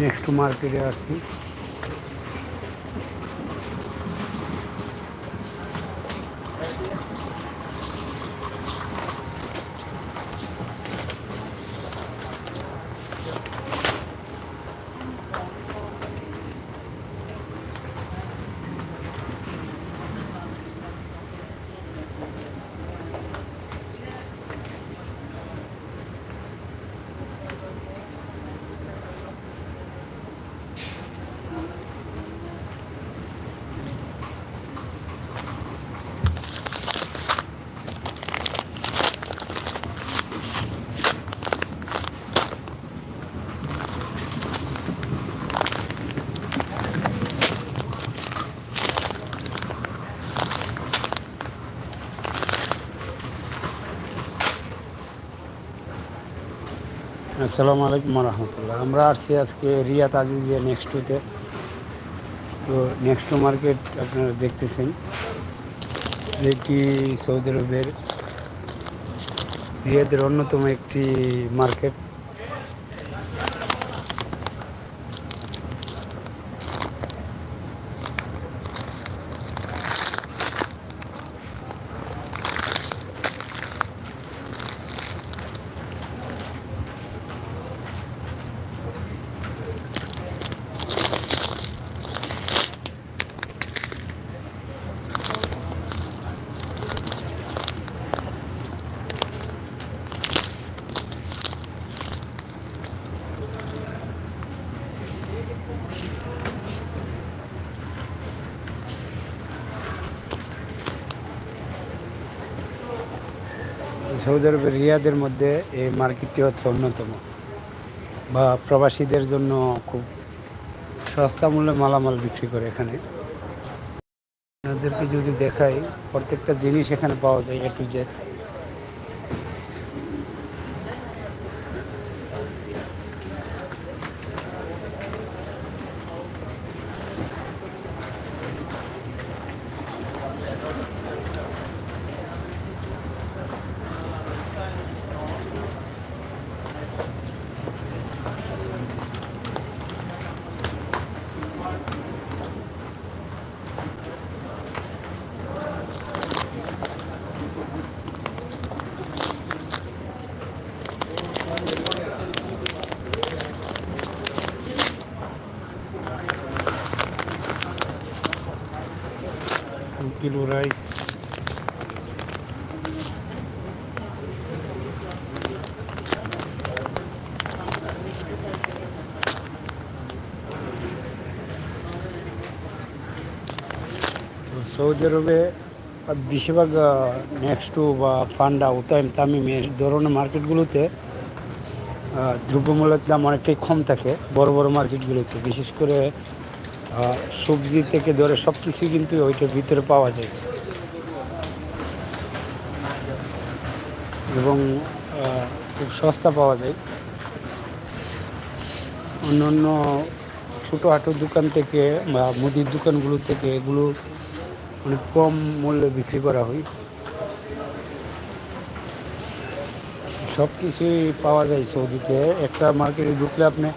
Next মার্কেটে আসছি। আসসালামু আলাইকুম রহমতুল্লাহ আমরা আসছি আজকে রিয়াত আজিজিয়া নেক্সট টুতে তো। নেক্সট মার্কেট আপনারা দেখতেছেন যেটি সৌদি আরবের, রিয়াদের অন্যতম একটি মার্কেট সৌদি আরবের রিয়াদের মধ্যে এই মার্কেটটি হচ্ছে অন্যতম। বা প্রবাসীদের জন্য খুব সস্তা মূল্যে মালামাল বিক্রি করে এখানে। আপনাদেরকে যদি দেখাই, প্রত্যেকটা জিনিস এখানে পাওয়া যায় এ টু জেড দু রাইস সৌদি আরবে বেশিরভাগ নেক্সটু বা ফান্ডা উতাইম তামিম এই ধরনের মার্কেটগুলোতে দ্রব্যমূল্যের দাম অনেকটাই কম থাকে, বড় বড় মার্কেটগুলোতে। বিশেষ করে সবজি থেকে ধরে সব কিছুই কিন্তু ওইটার ভিতরে পাওয়া যায়। এবং খুব সস্তা পাওয়া যায়। অন্য অন্য ছোটোখাটো দোকান থেকে বা মুদির দোকানগুলো থেকে এগুলো অনেক কম মূল্যে বিক্রি করা হয়। সব কিছুই পাওয়া যায় সৌদিতে। একটা মার্কেটে ঢুকলে আপনি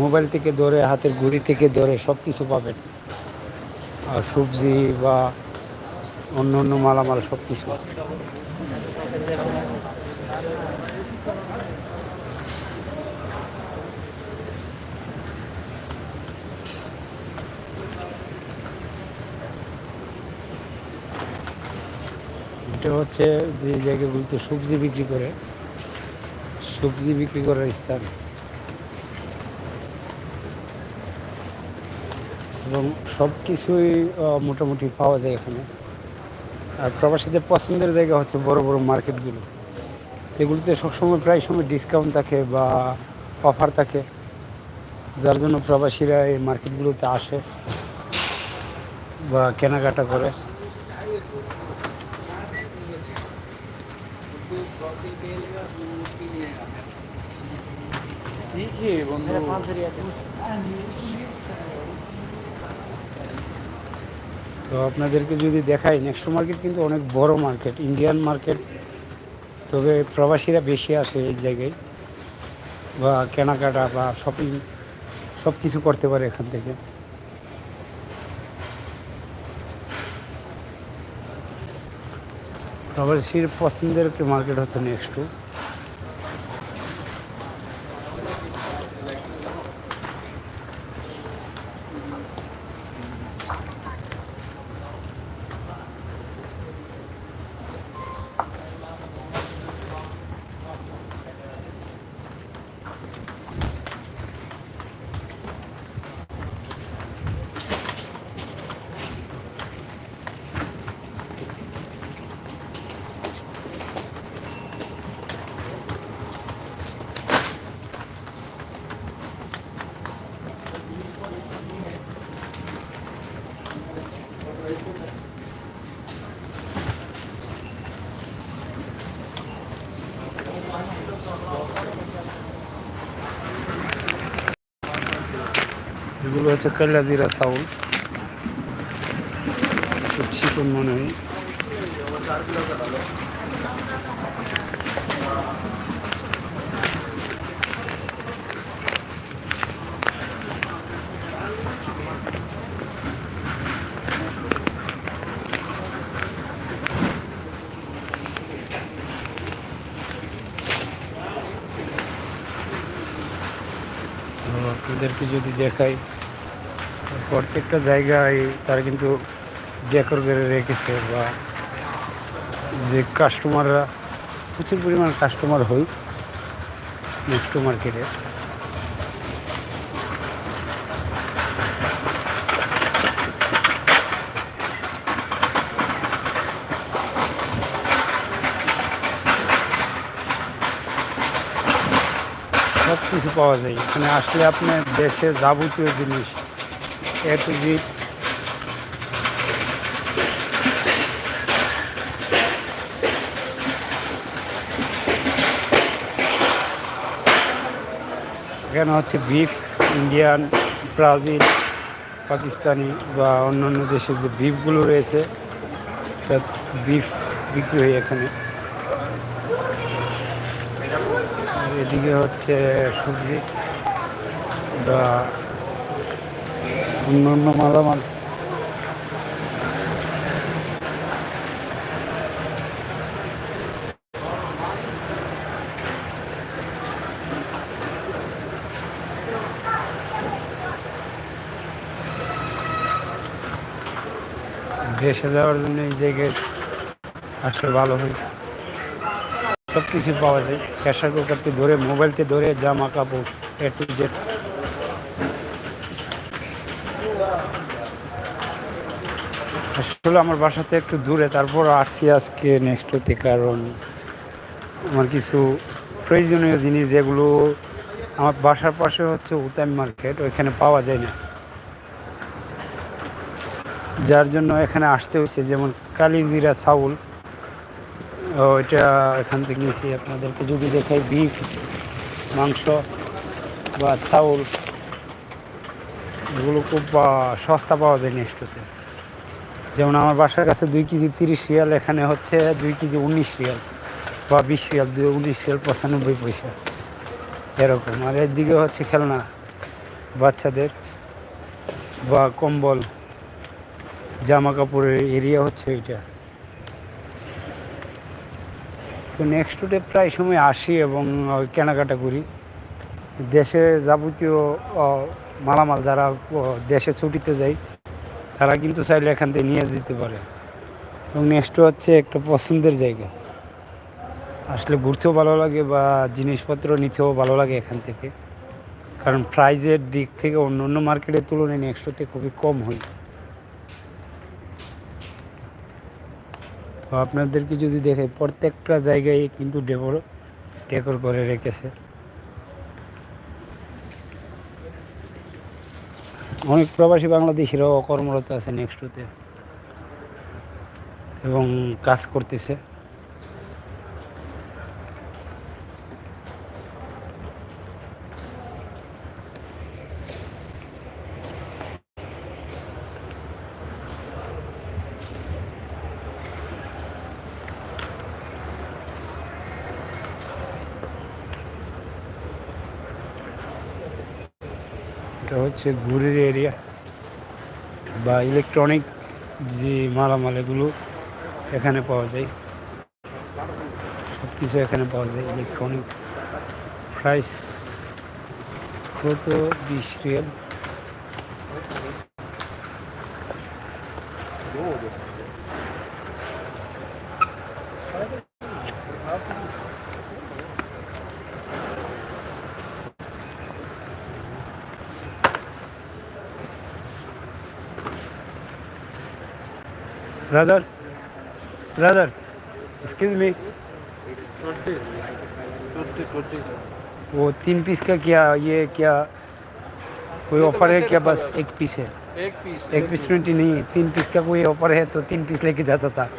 মোবাইল থেকে ধরে, হাতের ঘড়ি থেকে ধরে সব কিছু পাবেন। আর সবজি বা অন্য অন্য মালামাল সব কিছু এটা হচ্ছে যে জায়গাগুলোতে সবজি বিক্রি করে, সবজি বিক্রি করার স্থান। এবং সব কিছুই মোটামুটি পাওয়া যায় এখানে। আর প্রবাসীদের পছন্দের জায়গা হচ্ছে বড় বড় মার্কেটগুলো। সেগুলোতে সবসময় প্রায় সময় ডিসকাউন্ট থাকে বা অফার থাকে, যার জন্য প্রবাসীরা এই মার্কেটগুলোতে আসে বা কেনাকাটা করে। তো আপনাদেরকে যদি দেখাই নেক্সট মার্কেট কিন্তু অনেক বড় মার্কেট ইন্ডিয়ান মার্কেট তবে প্রবাসীরা বেশি আসে এই জায়গায়, বা কেনাকাটা বা শপিং সব কিছু করতে পারে এখান থেকে। প্রবাসীর পছন্দের একটি মার্কেট হচ্ছে নেক্সট এগুলো হচ্ছে কালাজিরা চাউল। খুব চিকন মনে হয়। তো আপনাদেরকে যদি দেখাই। প্রত্যেকটা জায়গায় তারা কিন্তু ডেকোর করে রেখেছে বা যে কাস্টমাররা প্রচুর পরিমাণ কাস্টমার হই নেক্সট মার্কেটে সব কিছু পাওয়া যায়। এখানে আসলে আপনার দেশে যাবতীয় জিনিস এ টু এখানে হচ্ছে বিফ ইন্ডিয়ান ব্রাজিল পাকিস্তানি বা অন্যান্য দেশের যে বিফগুলো রয়েছে, তা বিফ বিক্রি হয় এখানে। এদিকে হচ্ছে সবজি বা অন্যান্য মালামাল। দেশে যাওয়ার জন্য এই জায়গায় আসলে ভালো হয়। সব কিছু পাওয়া যায়। প্রেশার কুকারতে ধরে মোবাইলতে ধরে, জামা কাপড় এ টু জেড আসলে আমার বাসাতে একটু দূরে তারপর আসছি আজকে নেক্সট হতে কারণ আমার কিছু প্রয়োজনীয় জিনিস যেগুলো আমার বাসার পাশে হচ্ছে উতাম মার্কেট, ওইখানে পাওয়া যায় না। যার জন্য এখানে আসতে হচ্ছে, যেমন কালিজিরা চাউল, ওইটা এখান থেকে নিয়েছি আপনাদেরকে, যদি দেখাই বিফ মাংস বা চাউল, এগুলো খুব সস্তা পাওয়া যায় নেক্সটতে যেমন আমার বাসার কাছে দুই কেজি তিরিশ রিয়াল, এখানে হচ্ছে দুই কেজি উনিশ রিয়াল বা বিশ রিয়াল, দুই উনিশ রিয়াল, পঁচানব্বই পয়সা। এরকম। আর এদিকে হচ্ছে খেলনা। বাচ্চাদের বা কম্বল জামা কাপড়ের এরিয়া হচ্ছে এটা তো নেক্সট ডে প্রায় সময় আসি এবং কেনাকাটা করি। দেশে যাবতীয় মালামাল, যারা দেশে ছুটিতে যায় তারা কিন্তু চাইলে এখান থেকে নিয়ে যেতে পারে। এবং নেক্সট হচ্ছে একটা পছন্দের জায়গা। আসলে ঘুরতেও ভালো লাগে বা জিনিসপত্র নিতেও ভালো লাগে এখান থেকে। কারণ প্রাইজের দিক থেকে অন্য অন্য মার্কেটের তুলনায় নেক্সটতে খুবই কম হয়। তো আপনাদেরকে যদি দেখে প্রত্যেকটা জায়গায় কিন্তু ডেকোর ডেকোর করে রেখেছে। অনেক প্রবাসী বাংলাদেশিরাও কর্মরত আছে নেক্সটতে এবং কাজ করতেছে। হচ্ছে ঘুরের এরিয়া বা ইলেকট্রনিক যে মালামাল এগুলো এখানে পাওয়া যায়। সব কিছু এখানে পাওয়া যায় ইলেকট্রনিক প্রাইস কত? বিশ riyal. Brother brother excuse me वो तीन पीस का क्या ये क्या कोई ऑफर है क्या बस एक पीस है एक पीस एक पीस ट्वेंटी नहीं है तीन पीस का कोई ऑफर है तो तीन पीस लेके जाता था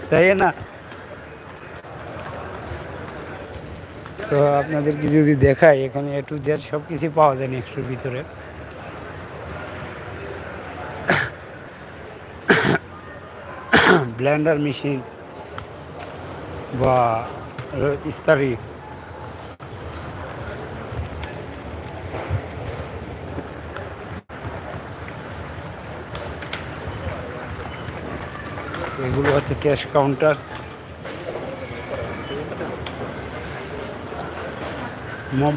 सही है না তো আপনাদেরকে যদি দেখাই এখানে এ টু জেড সব কিছু পাওয়া যায় নেক্সটের ভিতরে ব্লেন্ডার মেশিন বা ইস্তারি। এগুলো হচ্ছে ক্যাশ কাউন্টার।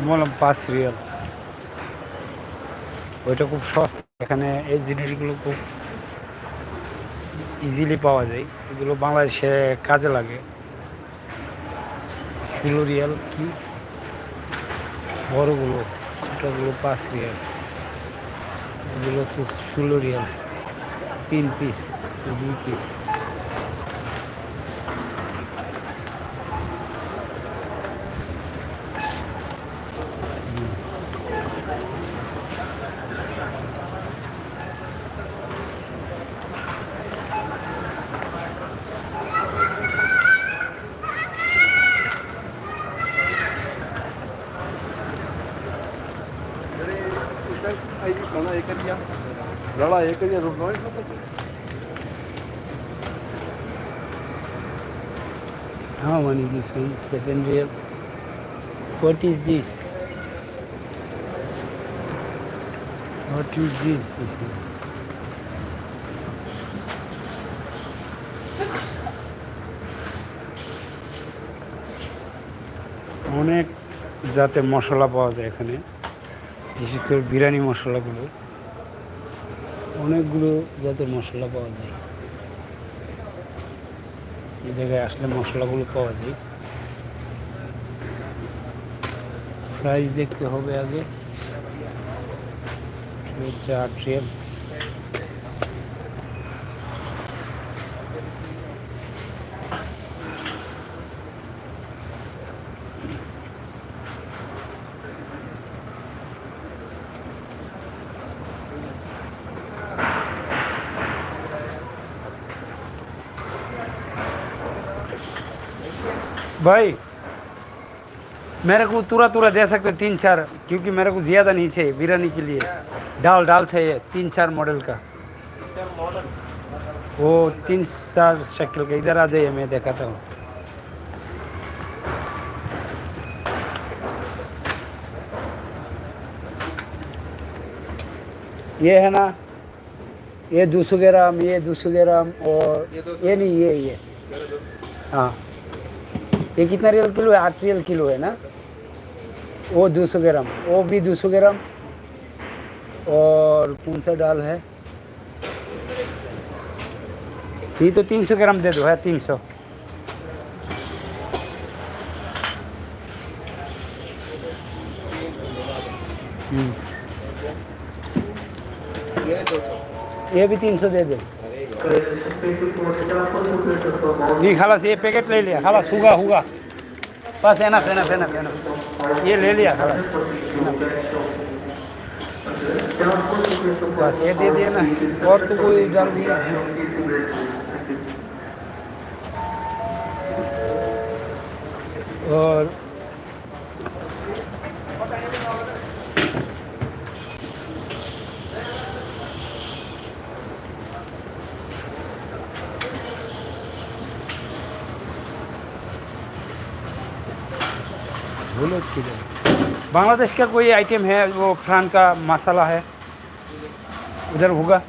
মলম পাঁচ রিয়াল। ওইটা খুব সস্তা। এখানে এই জিনিসগুলো খুব ইজিলি পাওয়া যায়। এগুলো বাংলাদেশে কাজে লাগে। ষোলো রিয়াল কি? বড়গুলো, ছোটোগুলো পাঁচ রিয়াল। এগুলো হচ্ছে ষোলো রিয়াল তিন পিস দুই পিস থেকে রূপনগরের সাথে How many this one? Second year. What is this? What is this? This one. অনেক যাতে মশলা পাওয়া যায় এখানে বিশেষ করে বিরিয়ানি মশলাগুলো অনেকগুলো জাতের মশলা পাওয়া যায়। এই জায়গায় আসলে মশলাগুলো পাওয়া যায়। প্রাইস দেখতে হবে আগে। হচ্ছে আট भाई, मेरे को तुरा तुरा दे सकते तीन चार, क्योंकि मेरे को ज़्यादा नहीं चाहिए बिरयानी के लिए। डाल डाल चाहिए, तीन चार मॉडल का। वो तीन चार शक्ल का, इधर आ जाइए, मैं दिखाता हूँ। ये है ना, ये दो सौ ग्राम, ये दो सौ ग्राम, और ये ये नहीं, ये ये। हाँ। ये कितना रियल किलो है? आठ रियल किलो है ना? वो दो सौ ग्राम। वो भी दो सौ ग्राम। और कौन सा दाल है? ये तो तीन सौ ग्राम दे दो, है तीन सौ। ये भी तीन सौ दे दे। नहीं खालास ये पैकेट ले लिया खालास हुआ हुआ बस है ना है ना है ना ये ले लिया खालास बस ये दे दिया ना और तो कोई डाल दिया और बांग्लादेश का कोई आइटम है, वो फ्रान का मसाला है? उधर होगा।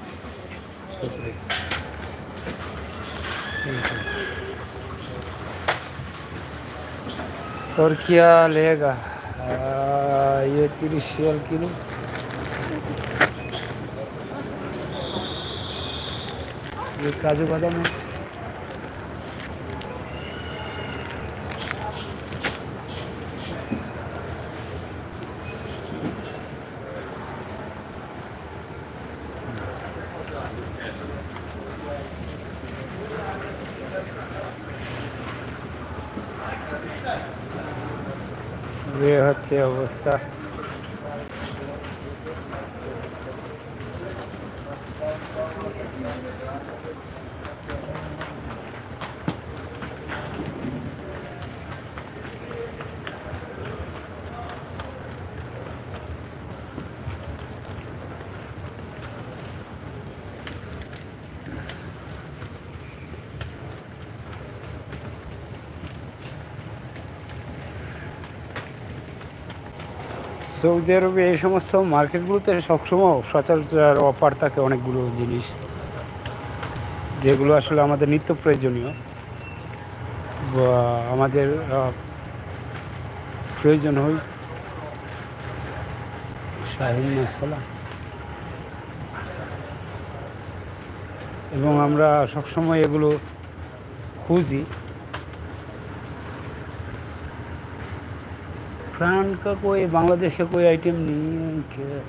और क्या लेगा ये तीस किलो। ये काजू बादाम है। হচ্ছে অবস্থা। সৌদি আরবে এই সমস্ত মার্কেটগুলোতে সবসময় সচরাচর অফার থাকে অনেকগুলো জিনিস, যেগুলো আসলে আমাদের নিত্য প্রয়োজনীয় বা আমাদের প্রয়োজন হয়। শাহিন মশলা। এবং আমরা সবসময় এগুলো খুঁজি। फ्रांड का कोई बांग्लादेश का कोई आइटम नहीं है क्या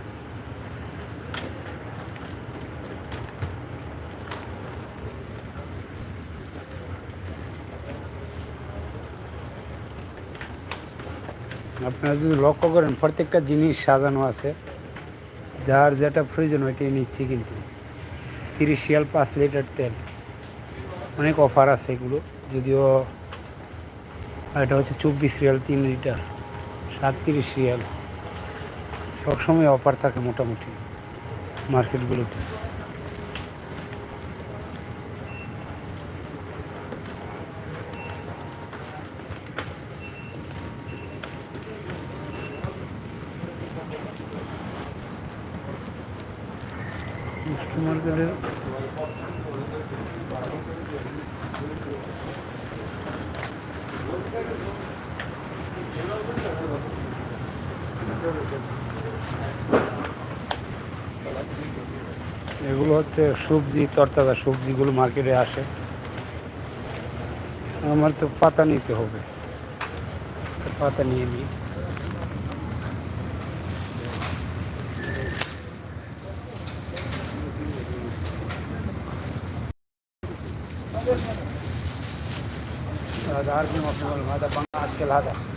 আপনারা যদি লক্ষ্য করেন প্রত্যেকটা জিনিস সাজানো আছে যার যেটা প্রয়োজন ওইটাই নিচ্ছি কিন্তু তিরিশ শিয়াল পাঁচ লিটার তেল অনেক অফার আছে এগুলো যদিও আর এটা হচ্ছে চব্বিশ রিয়াল তিন লিটার সাতত্রিশ রিয়াল সবসময় অফার থাকে মোটামুটি মার্কেটগুলোতে। মার্কেটে এগুলো হচ্ছে সবজি তরতাজা সবজিগুলো মার্কেটে আসে আমার তো পাতা নিতে হবে তো পাতা নিয়ে নিই هذا عارف المفهوم هذا بنات هذا جنب هذا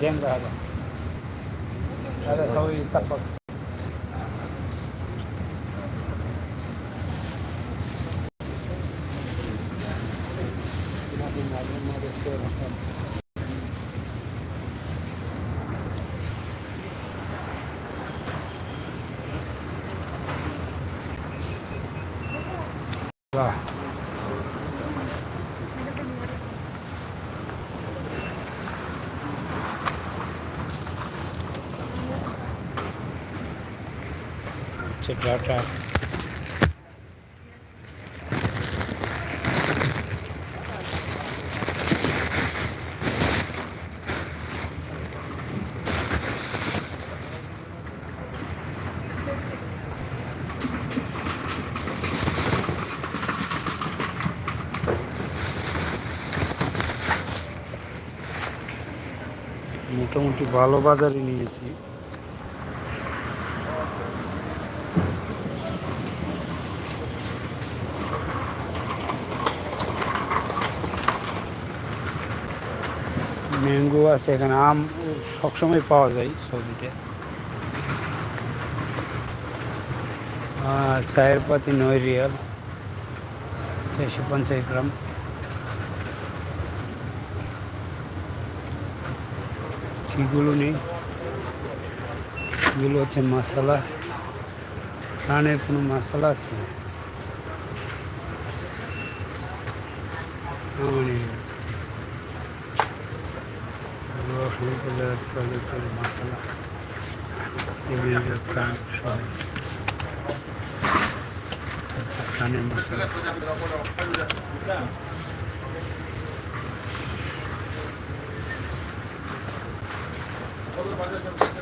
Genda hapo. Sasa sawi tapak. Wow. Tchau, tchau. মোটামুটি ভালো বাজারে নিয়েছি আছে, এখানে আম সবসময় পাওয়া যায় সবজিতে। আর চায়ের পাতি নয় চারশো পঞ্চাশ গ্রাম। ঠিকগুলো নেই। এগুলো হচ্ছে মশলা রানের কোনো মশলা আছে? অনেক আছে এগুলো ওখানে বাজার প্রয়োজন মশলা সেগুলো প্রাণ সহ প্রাণের মশলা يا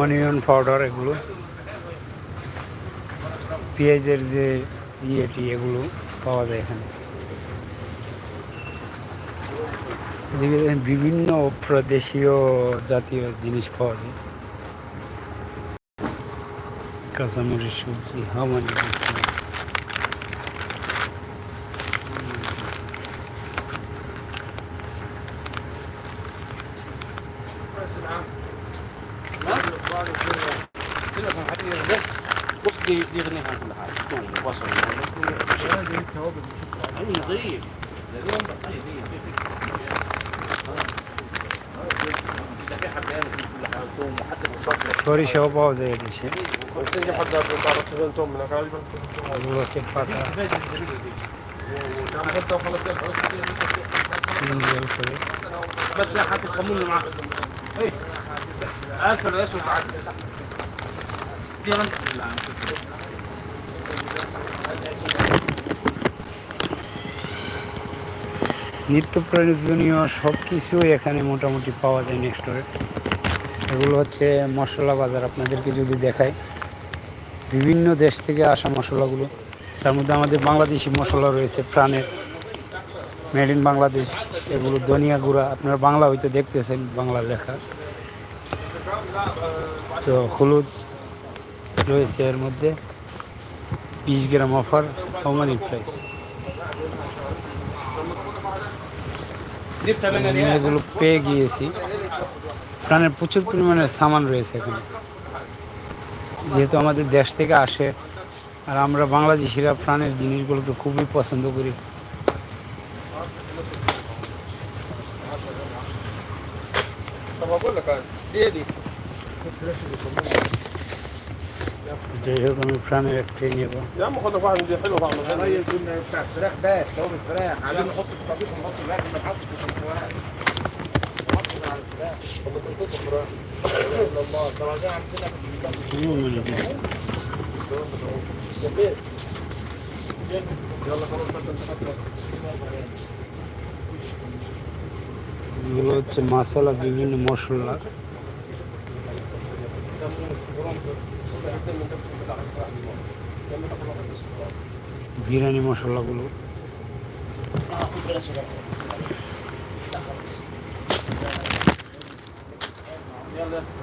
অনিয়ন পাউডার এগুলো, পেঁয়াজের যে ইয়েটি এগুলো পাওয়া যায় এখানে। বিভিন্ন প্রদেশীয় জাতীয় জিনিস পাওয়া যায়। কাঁচামরিচ, সবজি, হামানি كده خلاص كده ইন্ডিয়াল করে بس يا حاطط القانون اللي معاك ايه اكل اسود عدل دي غنى اللي عم নিত্য প্রয়োজনীয় সব কিছুই এখানে মোটামুটি পাওয়া যায় নেক্সটরে এগুলো হচ্ছে মশলা বাজার, আপনাদেরকে যদি দেখায় বিভিন্ন দেশ থেকে আসা মশলাগুলো। তার মধ্যে আমাদের বাংলাদেশি মশলা রয়েছে, প্রাণের। মেড ইন বাংলাদেশ, এগুলো ধনিয়া গুঁড়া, আপনারা বাংলা হয়তো দেখতেছেন, বাংলা লেখা। তো হলুদ রয়েছে এর মধ্যে। বিশ গ্রাম অফার কমানি প্রাইস এগুলো পেয়ে গিয়েছি। প্রাণের প্রচুর পরিমাণে সামান রয়েছে এখানে। যেহেতু আমাদের দেশ থেকে আসে, আর আমরা বাংলাদেশিরা প্রাণের জিনিসগুলোকে খুবই পছন্দ করি। যাই হোক, আমি প্রাণের একটাই নেব। এগুলো হচ্ছে মশলা বিভিন্ন মশলা। বিরিয়ানি মশলাগুলো। Yallah.